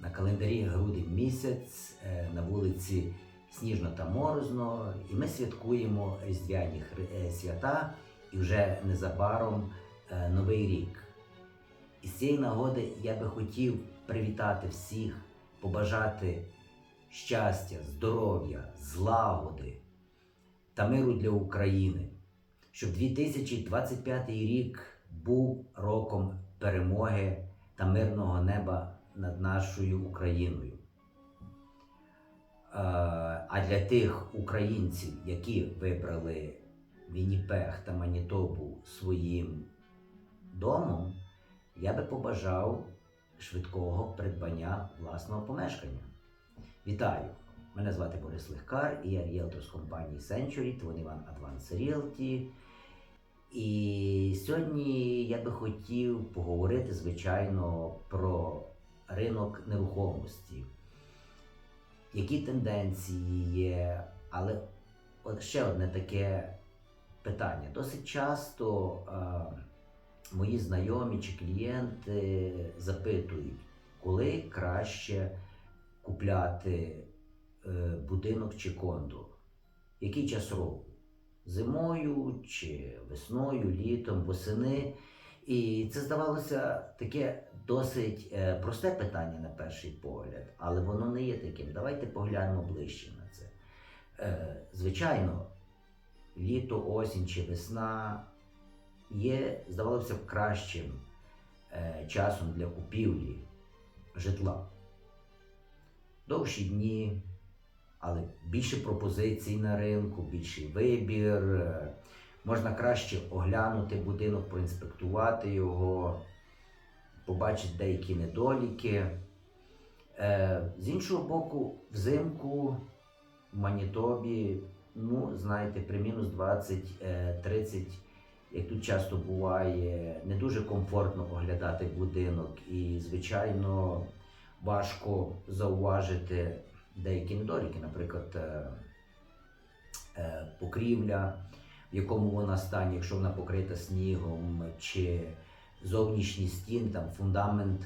На календарі грудень місяць е, на вулиці Сніжно та Морозно, і ми святкуємо різдвяні е, свята і вже незабаром е, Новий рік. І з цієї нагоди я би хотів привітати всіх, побажати щастя, здоров'я, злагоди та миру для України, щоб 2025 рік був роком перемоги та мирного неба над нашою Україною. Е, А для тих українців, які вибрали Вінніпех та Манітобу своїм домом, я би побажав швидкого придбання власного помешкання. Вітаю! Мене звати Борис Легкар і я ріелтор з компанії Century 21 Advance Realty. І сьогодні я би хотів поговорити, звичайно, про ринок нерухомості. Які тенденції є, але от ще одне таке питання. Досить часто е, мої знайомі чи клієнти запитують, коли краще купляти е, будинок чи кондо, який час року? Зимою чи весною, літом, восени. І це здавалося таке досить е, просте питання на перший погляд, але воно не є таким. Давайте поглянемо ближче на це. Е, Звичайно, літо, осінь чи весна є, здавалося б, кращим е, часом для купівлі житла. Довші дні, але більше пропозицій на ринку, більший вибір. Можна краще оглянути будинок, проінспектувати його, побачити деякі недоліки. Е, з іншого боку, взимку в Манітобі, ну, знаєте, при мінус 20-30, як тут часто буває, не дуже комфортно оглядати будинок. І, звичайно, важко зауважити деякі недоліки, наприклад, е, е, покрівля, в якому вона стані, якщо вона покрита снігом, чи зовнішні стіни, там фундамент,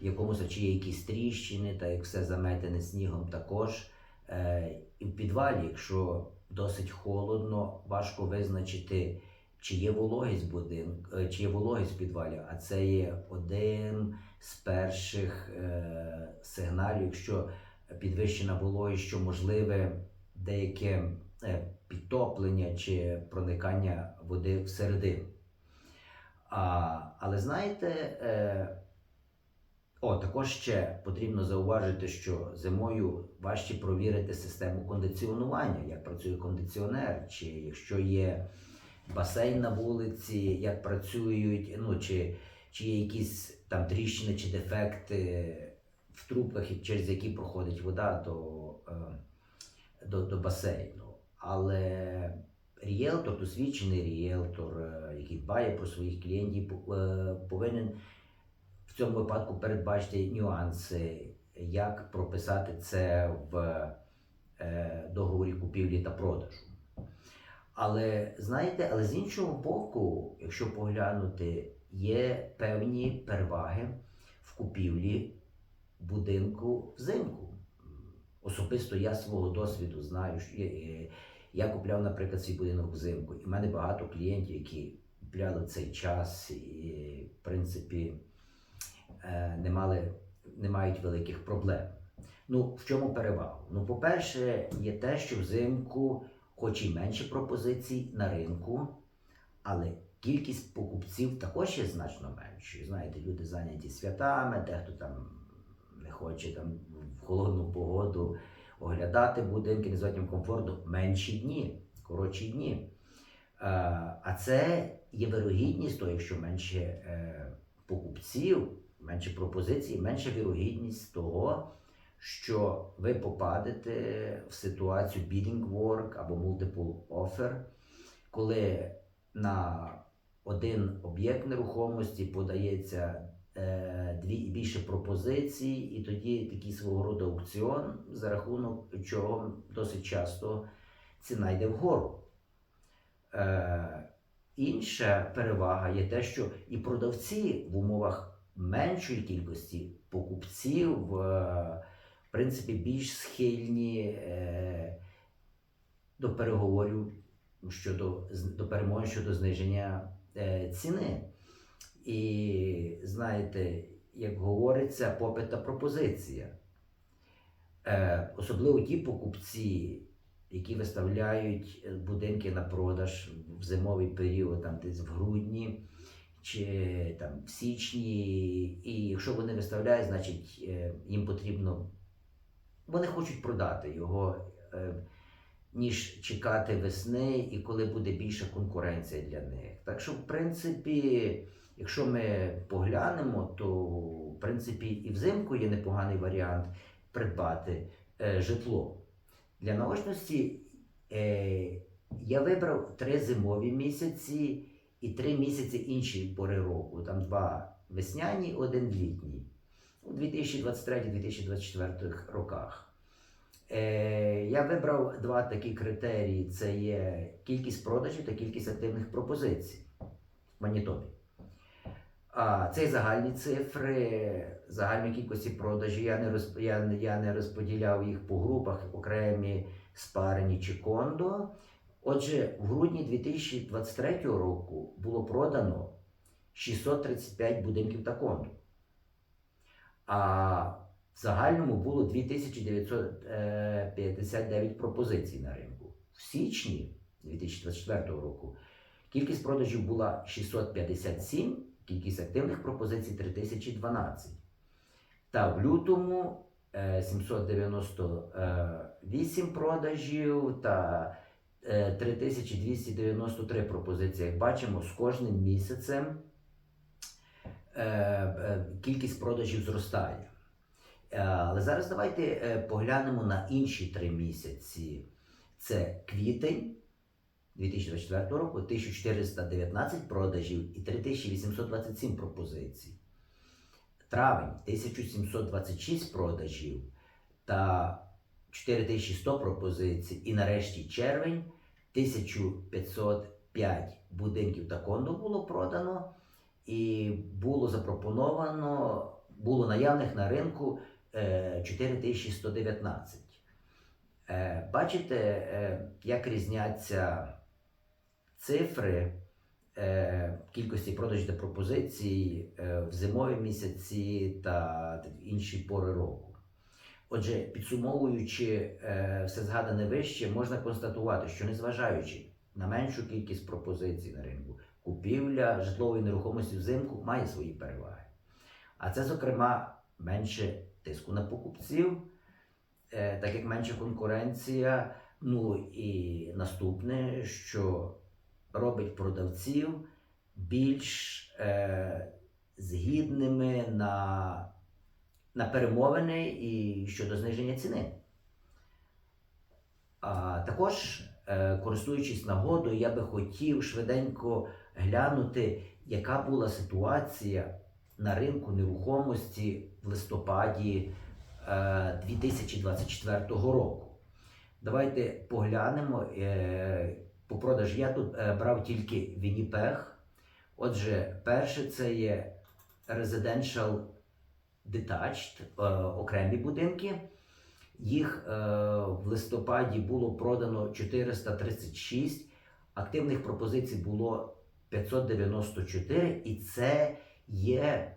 якомусь чи є якісь тріщини, та як все заметене снігом також. Е, і в підвалі, якщо досить холодно, важко визначити, чи є вологість будинку, е, чи є вологість в підвалі, а це є один з перших е, сигналів, якщо підвищена вологість, що можливе деяке підтоплення чи проникання води всередину. А, але знаєте, е, о, також ще потрібно зауважити, що зимою важче провірити систему кондиціонування, як працює кондиціонер, чи якщо є басейн на вулиці, як працюють, ну чи, чи є якісь там тріщини чи дефекти в трубках, через які проходить вода до, е, до, до басейну. Але ріелтор, досвідчений ріелтор, е, який дбає про своїх клієнтів, е, повинен в цьому випадку передбачити нюанси, як прописати це в е, договорі купівлі та продажу. Але знаєте, але з іншого боку, якщо поглянути, є певні переваги в купівлі будинку взимку. Особисто я свого досвіду знаю, що я, е, я купляв, наприклад, свій будинок взимку, і в мене багато клієнтів, які купляли цей час, і в принципі е, не, мали, не мають великих проблем. Ну, в чому перевага? Ну, по-перше, є те, що взимку, хоч і менше пропозицій на ринку, але кількість покупців також є значно меншою. Знаєте, люди зайняті святами, дехто там хоче там в холодну погоду оглядати будинки, не їм менші дні, коротші дні. Е, А це є вирогідність, то якщо менше е, покупців, менше пропозицій, менша вірогідність того, що ви попадете в ситуацію bidding work або multiple offer, коли на один об'єкт нерухомості подається дві і більше пропозицій, і тоді такий свого роду аукціон, за рахунок чого досить часто ціна йде вгору. Е, інша перевага є те, що і продавці в умовах меншої кількості покупців, е, в принципі, більш схильні е, до переговорів щодо до перемоги щодо зниження е, ціни. І знаєте, як говориться, попит та пропозиція. Е, особливо ті покупці, які виставляють будинки на продаж в зимовий період, там десь в грудні чи там в січні. І якщо вони виставляють, значить е, їм потрібно. Вони хочуть продати його, е, ніж чекати весни, і коли буде більша конкуренція для них. Так що, в принципі, якщо ми поглянемо, то в принципі і взимку є непоганий варіант придбати е, житло. Для наочності е, я вибрав три зимові місяці і три місяці інші пори року. Там два весняні, один літній. У 2023-2024 роках. Е, я вибрав два такі критерії: це є кількість продажів та кількість активних пропозицій в Манітобі. А це загальні цифри, загальної кількості продажів. Я не, розп... я, я не розподіляв їх по групах, окремі спарені чи кондо. Отже, в грудні 2023 року було продано 635 будинків та кондо. А в загальному було 2959 пропозицій на ринку. В січні 2024 року кількість продажів була 657, кількість активних пропозицій 3012. Та в лютому е, 798 продажів та е, 3293 пропозиції. Як бачимо, з кожним місяцем е, е, кількість продажів зростає. Е, Але зараз давайте е, поглянемо на інші три місяці. Це квітень 2024 року, 1419 продажів і 3827 пропозицій. Травень 1726 продажів та 4100 пропозицій. І нарешті червень 1505 будинків та кондо було продано і було запропоновано, було наявних на ринку 4119. Е, Бачите, е, як різняться цифри е, кількості продажів та пропозицій в зимові місяці та в інші пори року. Отже, підсумовуючи все згадане вище, можна констатувати, що незважаючи на меншу кількість пропозицій на ринку, купівля житлової нерухомості взимку має свої переваги. А це, зокрема, менше тиску на покупців, е, так як менша конкуренція. Ну і наступне, що робить продавців більш е, згідними на, на перемовини і щодо зниження ціни. А також, е, користуючись нагодою, я би хотів швиденько глянути, яка була ситуація на ринку нерухомості в листопаді е, 2024 року. Давайте поглянемо е, по продажу. Я тут е, брав тільки Вінніпег. Отже, перше це є Residential Detached, е, окремі будинки. Їх е, в листопаді було продано 436, активних пропозицій було 594, і це є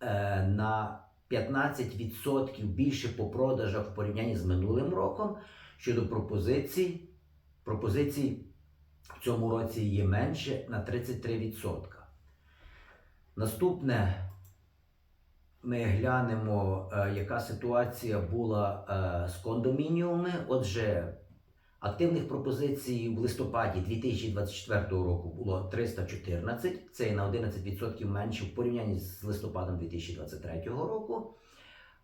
е, на 15% більше по продажах в порівнянні з минулим роком. Щодо пропозицій, пропозицій в цьому році є менше на 33%. Наступне ми глянемо, е, яка ситуація була е, з кондомініумами. Отже, активних пропозицій в листопаді 2024 року було 314, це на 11% менше в порівнянні з листопадом 2023 року.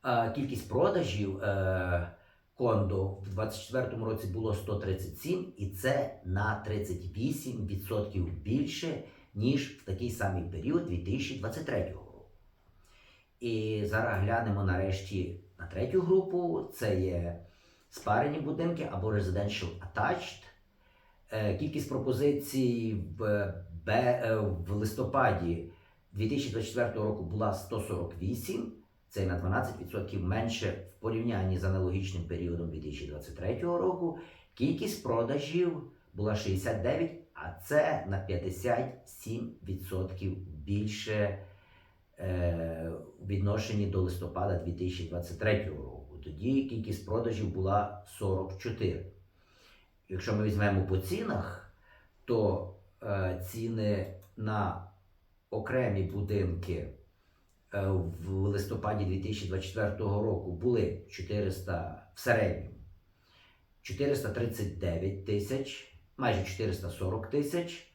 Е, Кількість продажів е, кондо в 2024 році було 137, і це на 38% більше, ніж в такий самий період 2023 року. І зараз глянемо нарешті на третю групу. Це є спарені будинки або Residential Attached. Е, Кількість пропозицій в, е, в листопаді 2024 року була 148. Це на 12% менше в порівнянні з аналогічним періодом 2023 року. Кількість продажів була 69, а це на 57% більше е, відношенні до листопада 2023 року. Тоді кількість продажів була 44. Якщо ми візьмемо по цінах, то е, ціни на окремі будинки е, в листопаді 2024 року були 400 в середньому 439 тисяч, майже 440 тисяч,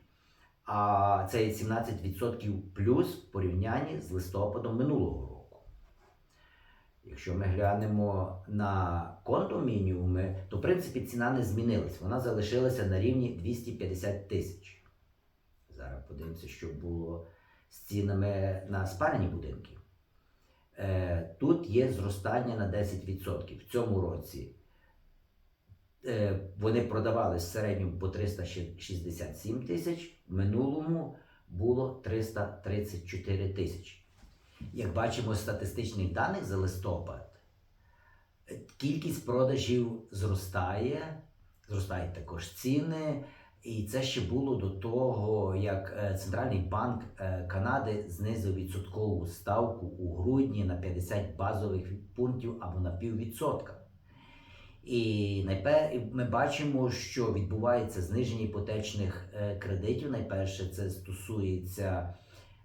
а це є 17% плюс в порівнянні з листопадом минулого року. Якщо ми глянемо на кондомініуми, то в принципі ціна не змінилась. Вона залишилася на рівні 250 тисяч. Зараз подивимося, що було з цінами на спальні будинки. Е, Тут є зростання на 10%. В цьому році е, вони продавались в середньому по 367 тисяч, в минулому було 334 тисячі. Як бачимо з статистичних даних за листопад, кількість продажів зростає, зростають також ціни. І це ще було до того, як е, Центральний банк е, Канади знизив відсоткову ставку у грудні на 50 базових пунктів або на піввідсотка. І ми бачимо, що відбувається зниження іпотечних е, кредитів. Найперше це стосується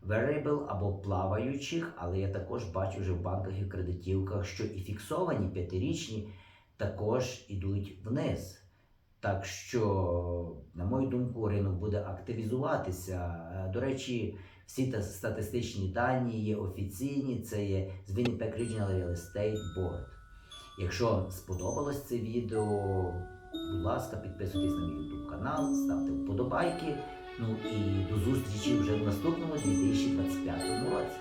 variable або плаваючих, але я також бачу вже в банках і кредитівках, що і фіксовані п'ятирічні також ідуть вниз. Так що, на мою думку, ринок буде активізуватися. Е, До речі, всі та статистичні дані є офіційні, це є Winnipeg Regional Real Estate Board. Якщо сподобалось це відео, будь ласка, підписуйтесь на мій YouTube канал, ставте вподобайки. Ну і до зустрічі вже в наступному 2025 році.